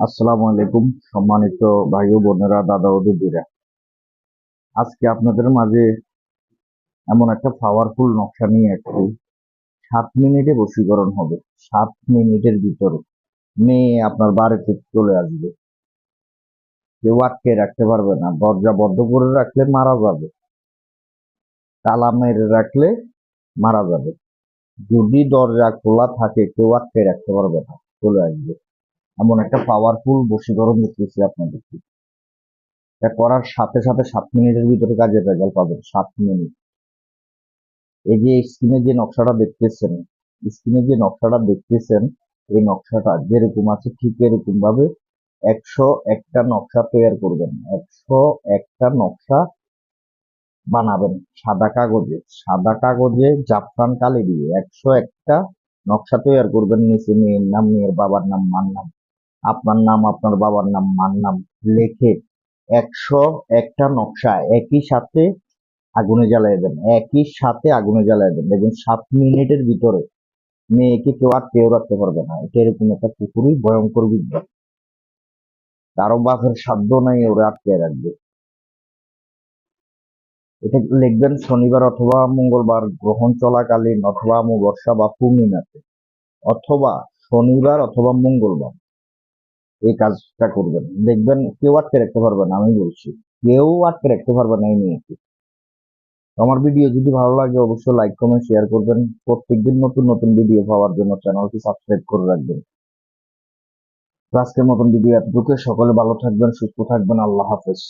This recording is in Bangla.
আসসালামু আলাইকুম, সম্মানিত ভাই ও বোনেরা, দাদা ও দিদিরা। আজকে আপনাদের মাঝে এমন একটা পাওয়ারফুল নকশা নিয়ে একটি সাত মিনিটে বশীকরণ হবে। সাত মিনিটের ভিতরে মেয়ে আপনার বাড়িতে চলে আসবে। কেউ আটকে রাখতে পারবে না। দরজা বদ্ধ করে রাখলে মারা যাবে। তালা মেরে রাখলে মারা যাবে। যদি দরজা খোলা থাকে, কেউ আটকে রাখতে পারবে না। চলে আসবে। এমন একটা পাওয়ারফুল বশীকরণ দিতেছি আপনাদেরকে। এটা করার সাথে সাথে সাত মিনিটের ভিতরে কাজের রেজাল্ট পাবেন, সাত মিনিট। এই যে স্ক্রিনে যে নকশাটা দেখতেছেন স্ক্রিনে যে নকশাটা দেখতেছেন, এই নকশাটা যেরকম আছে ঠিক এরকম ভাবে একশো একটা নকশা তৈরি করবেন। একশো একটা নকশা বানাবেন সাদা কাগজে। সাদা কাগজে জাফরান কালি দিয়ে একশো একটা নকশা তৈরি করবেন নিচে মেয়ের নাম, মেয়ের বাবার নাম, মার নাম। আপনার নাম, আপনার বাবার নাম, মার নাম লেখে একশো একটা নকশা একই সাথে আগুনে জ্বালিয়ে দেন, একই সাথে আগুনে জ্বালিয়ে দেন। দেখবেন সাত মিনিটের ভিতরে মেয়েকে কেউ আর কেউ রাখতে পারবে না। এটা এরকম একটা পুকুরই ভয়ঙ্কর বিদ্যা কারও বাপের সাধ্য নাই ওরা আটকে রাখবে। এটা লিখবেন শনিবার অথবা মঙ্গলবার, গ্রহণ চলাকালীন অথবা অমাবস্যা বা পূর্ণিমাতে, অথবা শনিবার অথবা মঙ্গলবার। এই কাজটা করবেন। দেখবেন কেউ আটকে রাখতে পারবে না, আমি বলছি। কেউ আটকে রাখতে পারবে না এই মেয়েকে আমার ভিডিও যদি ভালো লাগে, অবশ্যই লাইক কমেন্ট শেয়ার করবেন। প্রত্যেকদিন নতুন নতুন ভিডিও পাওয়ার জন্য চ্যানেলটি সাবস্ক্রাইব করে রাখবেন। আজকের মতন ভিডিও এতটুকু সকলে ভালো থাকবেন, সুস্থ থাকবেন। আল্লাহ হাফেজ।